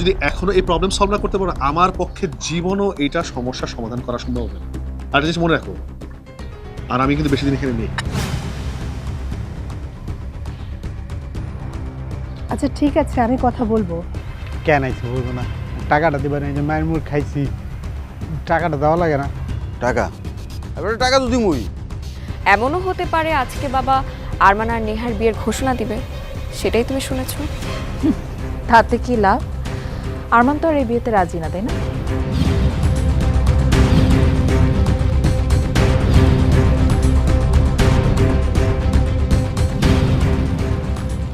যদি এখনও এই প্রবলেম সলভ না করতে পারো আমার পক্ষে জীবনও এটা সমস্যার সমাধান করা সম্ভব হবে না। আর জিনিস মনে রাখো আর আমি কিন্তু বেশি দিন এখানে নেই। আচ্ছা ঠিক আছে আমি কথা বলব। কেন আইসি বলব না? টাকাটা দিবার এই যে মায়ের মুখ খাইছি। টাকাটা দেওয়া লাগে না। টাকা? এবারে টাকা তো দিমুই। এমনও হতে পারে আজকে বাবা আরমান আর নেহার বিয়ের ঘোষণা দিবে। সেটাই তুমি শুনেছো? তাতে কি লাভ? আরমান তো আর এই বিয়েতে রাজি না, তাই না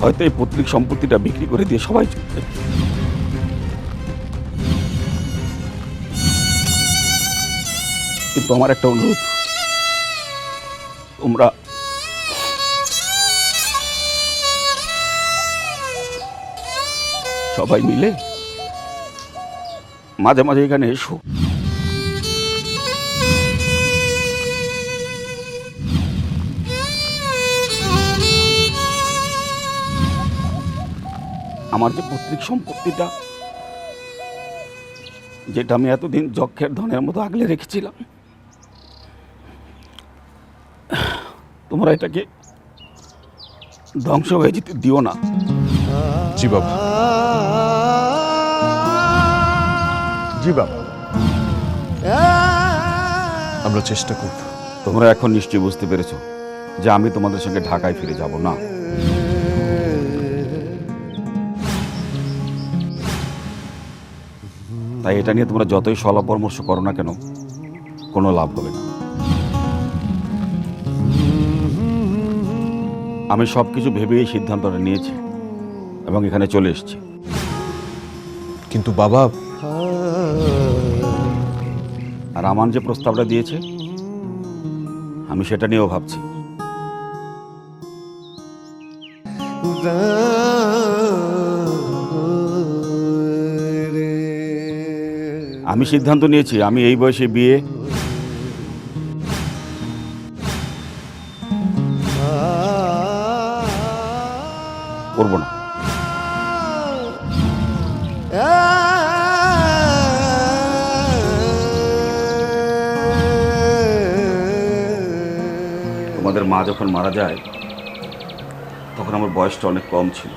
হয়তো এই পৈতৃক সম্পত্তিটা বিক্রি করে দিয়ে সবাই চলে যাবে। কিন্তু আমার একটা অনুরোধ তোমরা সবাই মিলে মাঝে মাঝে এখানে এসো। আমার যে পৈতৃক সম্পত্তিটা, যেটা আমি এতদিন যক্ষের ধনের মতো আগলে রেখেছিলাম, তোমরা এটাকে ধ্বংস হয়ে যেতে দিও না। জি বাবা। জি বাবা। আমরা চেষ্টা করব। তোমরা এখন নিশ্চয়ই বুঝতে পেরেছ যে আমি তোমাদের সঙ্গে ঢাকায় ফিরে যাব না। তাই এটা নিয়ে তোমরা যতই সলা পরামর্শ করো না কেন কোনো লাভ হবে না। আমি সব কিছু ভেবে এই সিদ্ধান্তটা নিয়েছি এবং এখানে চলে এসেছি। কিন্তু বাবা আর আমার যে প্রস্তাবটা দিয়েছে, আমি সেটা নিয়েও ভাবছি। আমি সিদ্ধান্ত নিয়েছি, আমি এই বয়সে বিয়ে তোমাদের মা যখন মারা যায়, তখন আমার বয়সটা অনেক কম ছিল।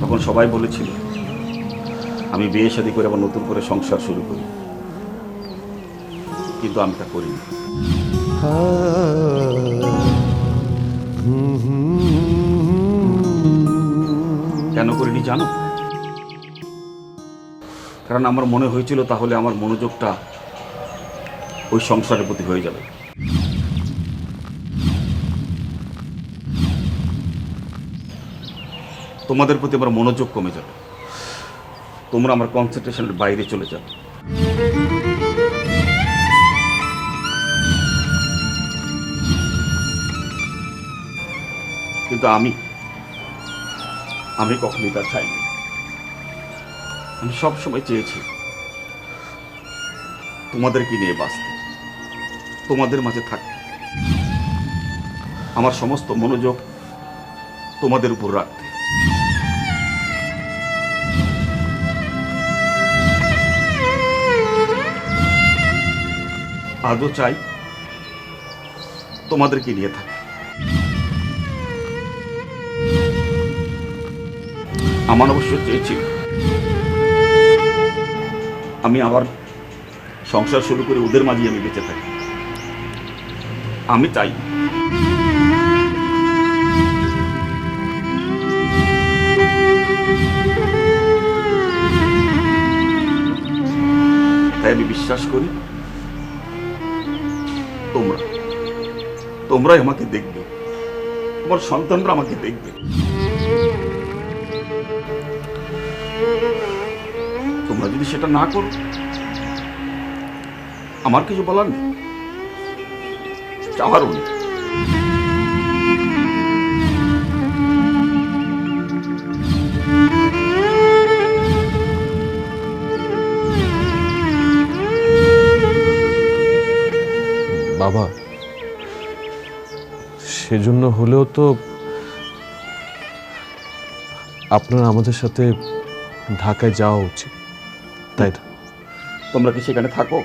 তখন সবাই বলেছিল, আমি বিয়ে শাদী করে আবার নতুন করে সংসার শুরু করি। কিন্তু আমি তা করিনি। কেন করিনি জানো? কারণ আমার মনে হয়েছিল তাহলে আমার মনোযোগটা ওই সংসারের প্রতি হয়ে যাবে। তোমাদের প্রতি আমার মনোযোগ কমে যাবে। তোমরা আমার কনসেন্ট্রেশনের বাইরে চলে যাবে। কিন্তু আমি আমি কখনোই তা চাইনি। আমি সবসময় চেয়েছি তোমাদেরকে নিয়ে বাঁচতে। তোমাদের মাঝে থাকতে। আমার সমস্ত মনোযোগ তোমাদের উপর রাখতে। আজও চাই তোমাদেরকে নিয়ে থাকতে আমার অবশ্য চেয়েছিল। আমি আবার সংসার শুরু করে ওদের মাঝে আমি বেঁচে থাকি। আমি চাই। তাই আমি বিশ্বাস করি, তোমরা, তোমরাই আমাকে দেখবে। তোমার সন্তানরা আমাকে দেখবে। তোমরা যদি সেটা না করো, আমার কিছু বলার নেই। চাওয়ারও বাবা, সেজন্য হলেও তো আপনার আমাদের সাথে ঢাকায় যাওয়া উচিত। তাই তো। তোমরা কি সেখানে থাকো?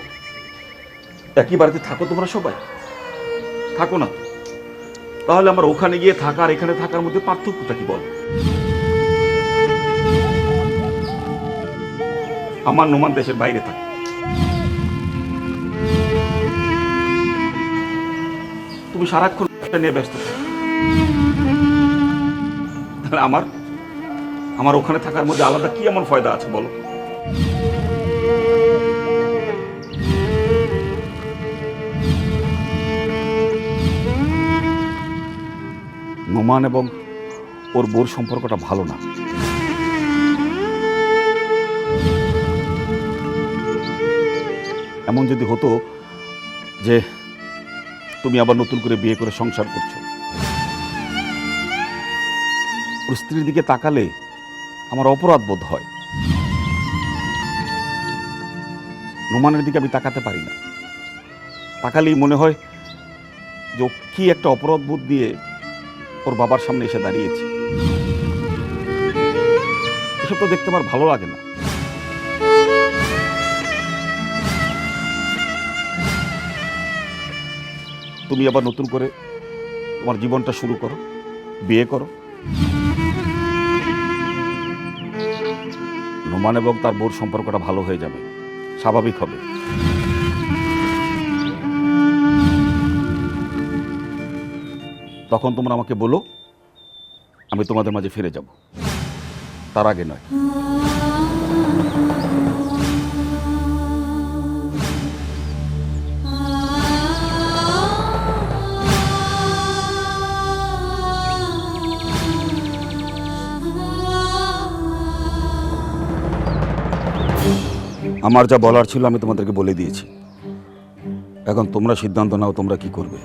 একই বাড়িতে থাকো তোমরা সবাই? থাকো না। তাহলে আমার ওখানে গিয়ে থাকা আর এখানে থাকার মধ্যে পার্থক্যটা কি বল? আমার নোমান দেশের বাইরে থাকে। তুমি সারাক্ষণ নিয়ে ব্যস্ত তাহলে আমার আমার ওখানে থাকার মধ্যে আলাদা কি এমন ফায়দা আছে বলো? নোমান এবং ওর বোর সম্পর্কটা ভালো না। এমন যদি হতো যে তুমি আবার নতুন করে বিয়ে করে সংসার করছ। ওর স্ত্রীর দিকে তাকালে আমার অপরাধ বোধ হয়। নোমানের দিকে আমি তাকাতে পারি না। তাকালেই মনে হয় যে কি একটা অপরাধ বোধ দিয়ে ওর বাবার সামনে এসে দাঁড়িয়েছে। এসব তো দেখতে আমার ভালো লাগে না। তুমি আবার নতুন করে তোমার জীবনটা শুরু করো, বিয়ে করো। নোমান এবং তার বোর সম্পর্কটা ভালো হয়ে যাবে, স্বাভাবিক হবে। তখন তোমরা আমাকে বলো, আমি তোমাদের মাঝে ফিরে যাব। তার আগে নয়। আমার যা বলার ছিল আমি তোমাদেরকে বলে দিয়েছি। এখন তোমরা সিদ্ধান্ত নাও তোমরা কি করবে।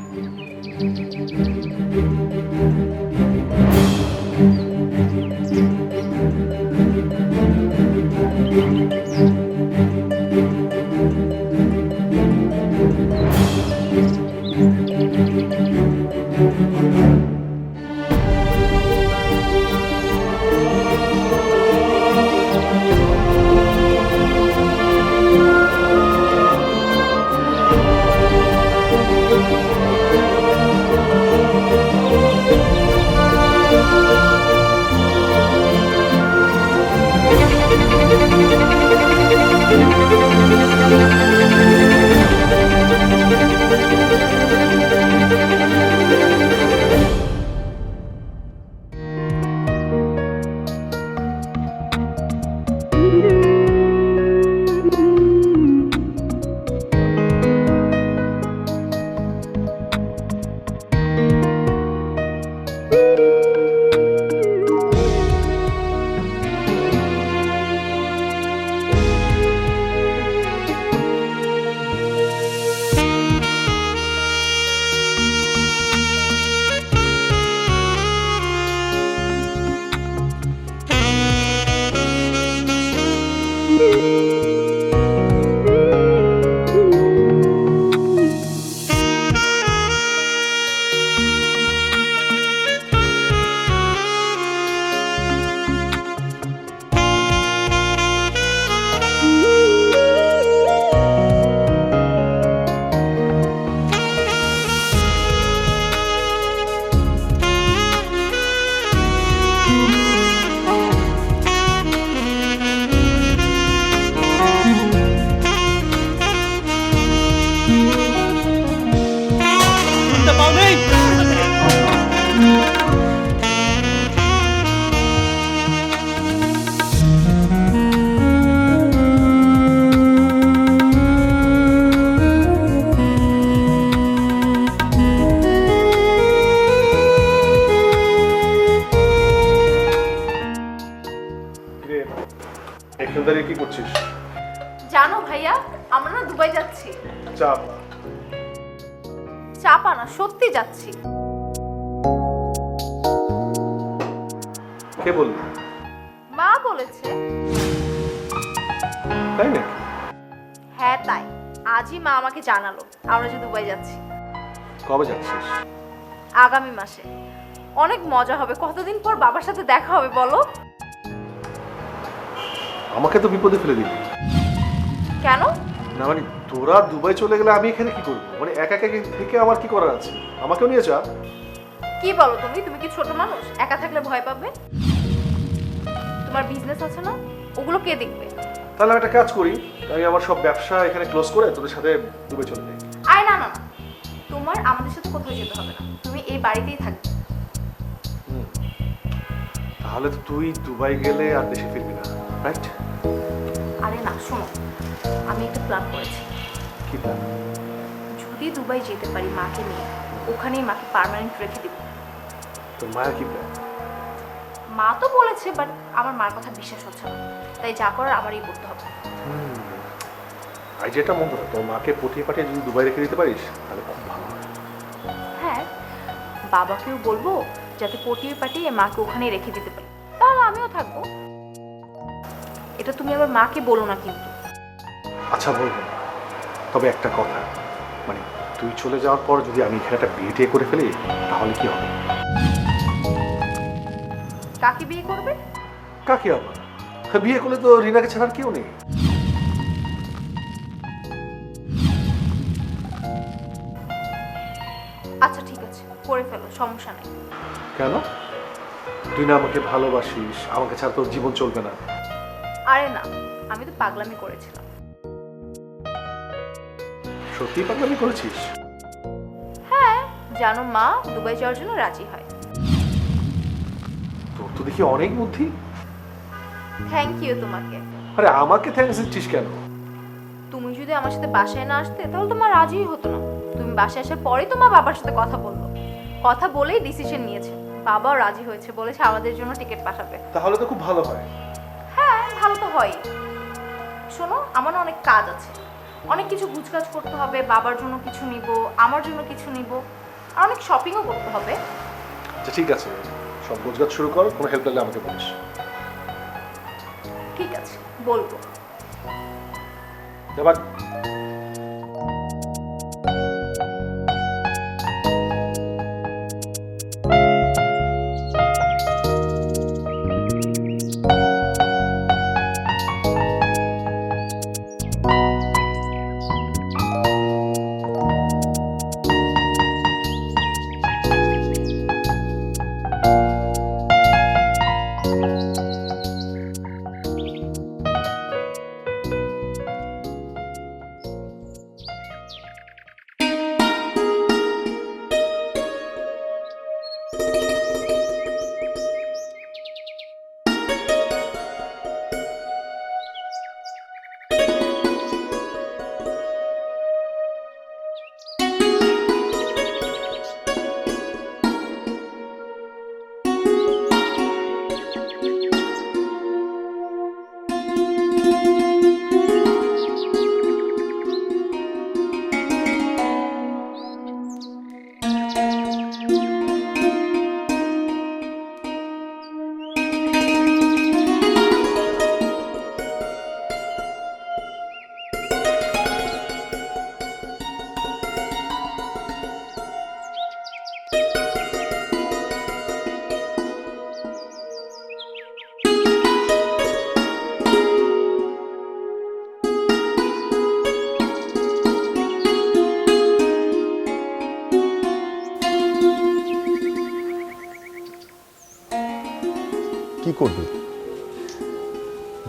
কে বললি? মা বলেছে। তাই নাকি? হ্যাঁ তাই। আজই মা আমাকে জানালো। আমরা যে দুবাই যাচ্ছি। কবে যাচ্ছিস? আগামী মাসে। অনেক মজা হবে। কতদিন পর বাবার সাথে দেখা হবে বলো? আমাকে তো বিপদে ফেলে দিবি কেন? না মানে তোরা দুবাই চলে গেলে আমি এখানে কি করব? মানে একা একা থেকে আমার কি করার আছে? আমাকেও নিয়ে যা। কি বলো তুমি? তুমি কি ছোট মানুষ? একা থাকলে ভয় পাবে? তোমার বিজনেস আছে না ওগুলো কে দেখবে? তাহলে আমি একটা কাজ করি আমি আমার সব ব্যবসা এখানে ক্লোজ করে তোদের সাথে দুবাই চলে যাই। আয় না না না তোমার আমাদের সাথে কোথাও যেতে হবে না তুমি এই বাড়িতেই থাকবে। তাহলে তো তুই দুবাই গেলে আর দেশে ফিরবি না রাইট আরে না শোনো আমি একটা প্ল্যান করেছি। কি প্ল্যান যদি দুবাই যেতে পারি মাকে নিয়ে ওখানেই মাকে পার্মানেন্ট রেখে দিব। তোর মায়ের কি প্ল্যান মা তো বলেছে বাট আমার মার কথা বিশ্বাস হচ্ছে না। তাই যা করার আমারই করতে হবে। আইডিয়াটা মন্দ না তোর মাকে পটিয়ে পাঠিয়ে যদি দুবাই রেখে দিতে পারিস তাহলে খুব ভালো হ্যাঁ। বাবাকেও বলব যাতে পটিয়ে পাঠিয়ে মাকে ওখানেই রেখে দিতে পারি। তাহলে আমিও থাকব। এটা তুমি আবার মাকে বলো না কিন্তু। আচ্ছা বলব তবে একটা কথা মানে তুই চলে যাওয়ার পর যদি আমি এখানে একটা বিয়ে করে ফেলি তাহলে কি হবে? কাকে বিয়ে করবে? কাকে আবার? বিয়ে করলে তো রিনাকে ছাড়ার কেউ নেই। আচ্ছা ঠিক আছে করে ফেলো সমস্যা নেই। কেন? তুই না আমাকে ভালোবাসিস আমাকে ছাড়া তোর জীবন চলবে না। আরে না আমি তো পাগলামি করেছিলাম। সত্যি পাগলামি করেছিস? হ্যাঁ জানো মা দুবাই যাওয়ার জন্য রাজি হয়। তো দেখি অনেক বুদ্ধি? থ্যাংক ইউ তোমাকে। আরে আমাকে থ্যাঙ্কস দিচ্ছিস কেন? তুমি যদি আমার সাথে বাসায় না আসতে তাহলে তোমার রাজিই হতো না। তুমি বাসায় আসার পরেই তোমার বাবার সাথে কথা বলল। কথা বলেই ডিসিশন নিয়েছে। বাবাও রাজি হয়েছে বলেছে আমাদের জন্য টিকিট পাঠাবে। তাহলে তো খুব ভালো হয়। হ্যাঁ ভালো তো হয়। শোনো আমার না অনেক কাজ আছে। অনেক কিছু গুছকাজ করতে হবে বাবার জন্য কিছু নিব আমার জন্য কিছু নিব আর অনেক শপিংও করতে হবে। আচ্ছা ঠিক আছে। সব বোঝগাছ শুরু কর কোনো হেল্প লাগলে আমাকে বলিস। ঠিক আছে বলব। এবার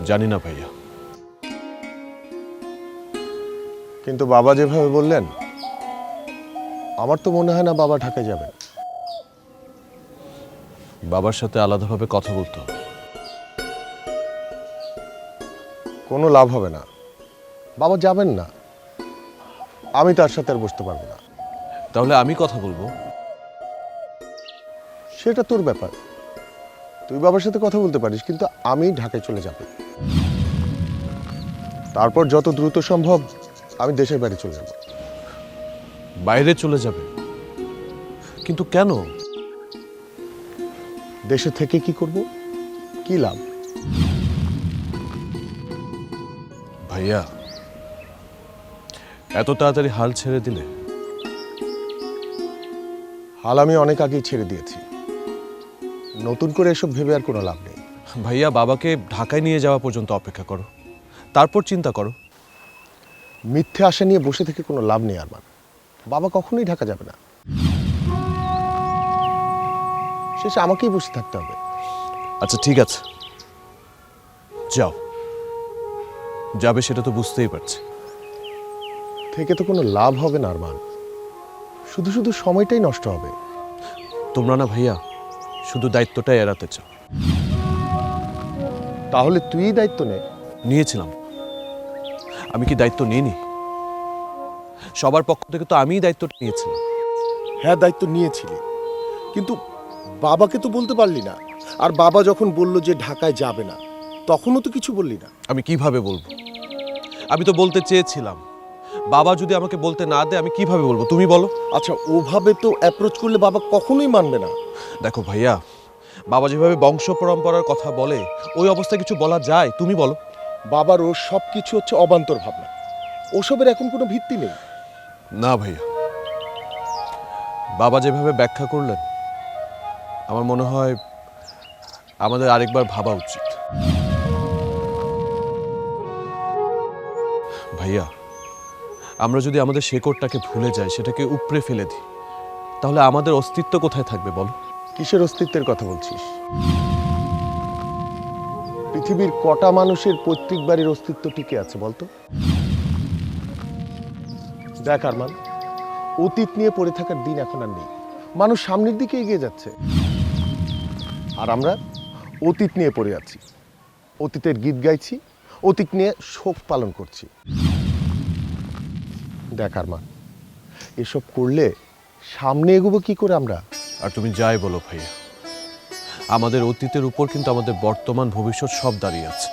জানি না ভাইয়া। কিন্তু বাবা যেভাবে বললেন আমার তো মনে হয় না বাবা ঢাকায় যাবেন। বাবার সাথে আলাদাভাবে কথা বলতে হবে। কোনো লাভ হবে না। বাবা যাবেন না। আমি তার সাথে আর বসতে পারব না। তাহলে আমি কথা বলব। সেটা তোর ব্যাপার। তুই বাবার সাথে কথা বলতে পারিস কিন্তু আমি ঢাকায় চলে যাব। তারপর যত দ্রুত সম্ভব আমি দেশের বাইরে চলে যাব। বাইরে চলে যাবে? কিন্তু কেন? দেশে থেকে কি করব? কি লাভ? ভাইয়া এত তাড়াতাড়ি হাল ছেড়ে দিলে? হাল আমি অনেক আগেই ছেড়ে দিয়েছি। নতুন করে এসব ভেবে আর কোনো লাভ নেই। ভাইয়া বাবাকে ঢাকায় নিয়ে যাওয়া পর্যন্ত অপেক্ষা করো। তারপর চিন্তা করো। মিথ্যে আশা নিয়ে বসে থেকে কোনো লাভ নেই আরমান। বাবা কখনোই ঢাকা যাবে না। শেষে আমাকেই বসে থাকতে হবে। আচ্ছা ঠিক আছে। যাও। যাবে সেটা তো বুঝতেই পারছি। থেকে তো কোনো লাভ হবে না আরমান। শুধু শুধু সময়টাই নষ্ট হবে। তোমরা না ভাইয়া শুধু দায়িত্বটাই এড়াতে চাও। তাহলে তুই দায়িত্ব নে। নিয়েছিলাম। আমি কি দায়িত্ব নিইনি? সবার পক্ষ থেকে তো আমিই দায়িত্বটা নিয়েছিলাম। হ্যাঁ দায়িত্ব নিয়েছিলি। কিন্তু বাবাকে তো বলতে পারলি না। আর বাবা যখন বলল যে ঢাকায় যাবে না তখনও তো কিছু বললি না। আমি কীভাবে বলব? আমি তো বলতে চেয়েছিলাম। বাবা যদি আমাকে বলতে না দেয় আমি কীভাবে বলব? তুমি বলো। আচ্ছা ওভাবে তো অ্যাপ্রোচ করলে বাবা কখনোই মানবে না। দেখো ভাইয়া বাবা যেভাবে বংশ পরম্পরার কথা বলে ওই অবস্থায় কিছু বলা যায়? তুমি বলো। বাবার ও সব কিছু হচ্ছে অবান্তর ভাবনা। ওসবের এখন কোনো ভিত্তি নেই। না ভাইয়া। বাবা যেভাবে ব্যাখ্যা করলেন আমার মনে হয় আমাদের আরেকবার ভাবা উচিত। ভাইয়া আমরা যদি আমাদের শেকড়টাকে ভুলে যাই সেটাকে উপড়ে ফেলে দিই তাহলে আমাদের অস্তিত্ব কোথায় থাকবে বলো? কিসের অস্তিত্বের কথা বলছিস? পৃথিবীর কটা মানুষের পৈতৃক বাড়ির অস্তিত্ব টিকে আছে বলতো? দেখ আরমান, অতীত নিয়ে পড়ে থাকার দিন এখন আর নেই। মানুষ সামনের দিকে এগিয়ে যাচ্ছে। আর আমরা অতীত নিয়ে পড়ে আছি। অতীতের গীত গাইছি, অতীত নিয়ে শোক পালন করছি। দেখ আরমান, এসব করলে সামনে এগোবো কি করে আমরা? আর তুমি যাই বলো ভাইয়া। আমাদের অতীতের উপর কিন্তু আমাদের বর্তমান ভবিষ্যৎ সব দাঁড়িয়ে আছে।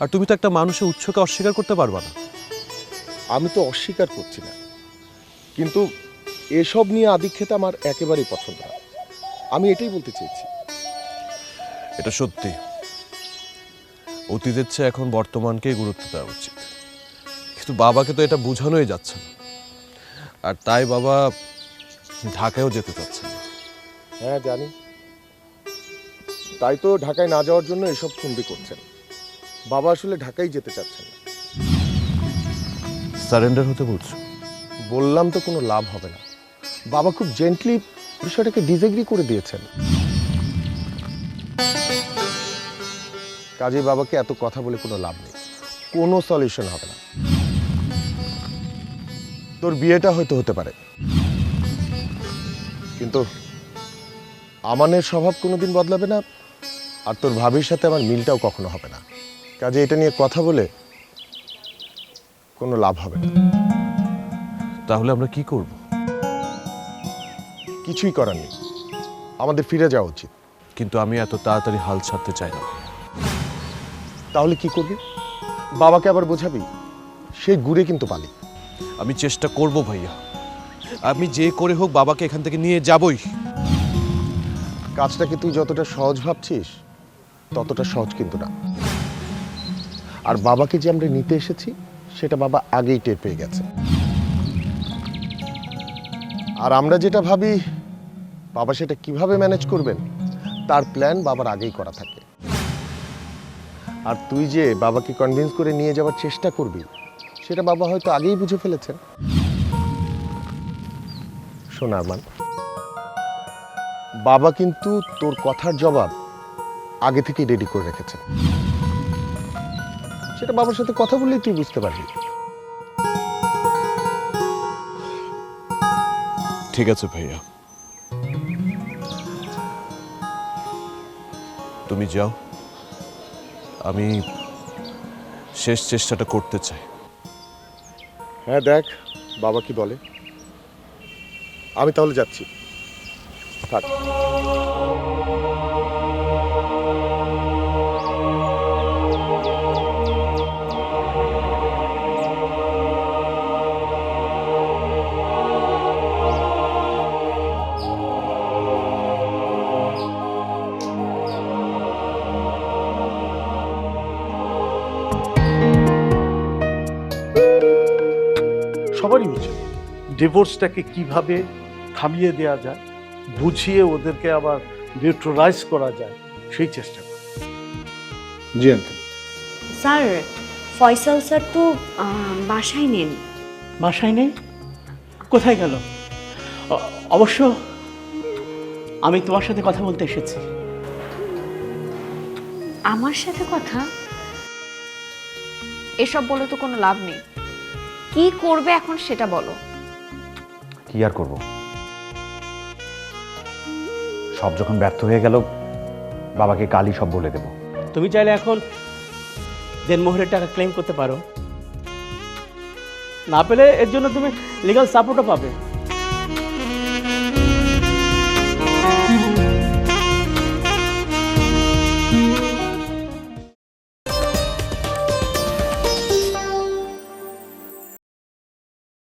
আর তুমি তো একটা মানুষের উৎসকে অস্বীকার করতে পারবা না। আমি তো অস্বীকার করছি না। কিন্তু এসব নিয়ে আদিক্ষেতা আমার একেবারেই পছন্দ না। আমি এটাই বলতে চেয়েছি। এটা সত্যি। অতীতের চেয়ে এখন বর্তমানকেই গুরুত্ব দেওয়া উচিত। কিন্তু বাবাকে তো এটা বোঝানোই যাচ্ছে না। আর তাই বাবা ঢাকায়ও যেতে চাচ্ছে না। হ্যাঁ জানি। তাই তো ঢাকায় না যাওয়ার জন্য এসব ফন্দি করছেন। বাবা আসলে ঢাকায় যেতে চাচ্ছেন না। সারেন্ডার হতে বলছো? বললাম তো কোনো লাভ হবে না। বাবা খুব জেন্টলি বিষয়টাকে ডিসএগ্রি করে দিয়েছেন। কাজেই বাবাকে এত কথা বলে কোনো লাভ নেই। কোনো সলিউশন হবে না। তোর বিয়েটা হয়তো হতে পারে। কিন্তু আমানের স্বভাব কোনোদিন বদলাবে না আর তোর ভাবির সাথে আমার মিলটাও কখনো হবে না। কাজে এটা নিয়ে কথা বলে কোনো লাভ হবে না। তাহলে আমরা কি করব? কিছুই করার নেই। আমাদের ফিরে যাওয়া উচিত। কিন্তু আমি এত তাড়াতাড়ি হাল ছাড়তে চাই না। তাহলে কি করবি? বাবাকে আবার বোঝাবি? সেই ঘুরে কিন্তু পালি। আমি চেষ্টা করব ভাইয়া। আমি যে করে হোক বাবাকে এখান থেকে নিয়ে যাবই। কাজটাকে তুই যতটা সহজ ভাবছিস, ততটা সহজ কিন্তু না। আর বাবাকে যে আমরা নিতে এসেছি, সেটা বাবা আগেই টের পেয়ে গেছে। আর আমরা যেটা ভাবি, বাবা সেটা কীভাবে ম্যানেজ করবেন, তার প্ল্যান বাবার আগেই করা থাকে। আর তুই যে বাবাকে কনভিন্স করে নিয়ে যাওয়ার চেষ্টা করবি সেটা বাবা হয়তো আগেই বুঝে ফেলেছেন শোন আরমান, বাবা কিন্তু তোর কথার জবাব আগে থেকেই রেডি করে রেখেছে। সেটা বাবার সাথে কথা বললেই তুই বুঝতে পারবি। ঠিক আছে ভাইয়া। তুমি যাও। আমি শেষ চেষ্টাটা করতে চাই। হ্যাঁ দেখ বাবা কি বলে? আমি তাহলে যাচ্ছি। থাক। ডিভোর্সটাকে কীভাবে থামিয়ে দেওয়া যায় বুঝিয়ে ওদেরকে আবার নিউট্রালাইজ করা যায় সেই চেষ্টা করি। জি আঙ্কেল স্যার ফয়সাল স্যার তো বাসায় নেন বাসায় নেই? কোথায় গেল? অবশ্য আমি তোমার সাথে কথা বলতে এসেছি। আমার সাথে কথা? এসব বলে তো কোনো লাভ নেই। কি করবে এখন সেটা বলো। কি আর করব? সব যখন ব্যর্থ হয়ে গেল, বাবাকে কালই সব বলে দেব। তুমি চাইলে এখন দেনমোহরের টাকা ক্লেম করতে পারো। না পেলে এর জন্য তুমি লিগাল সাপোর্টও পাবে।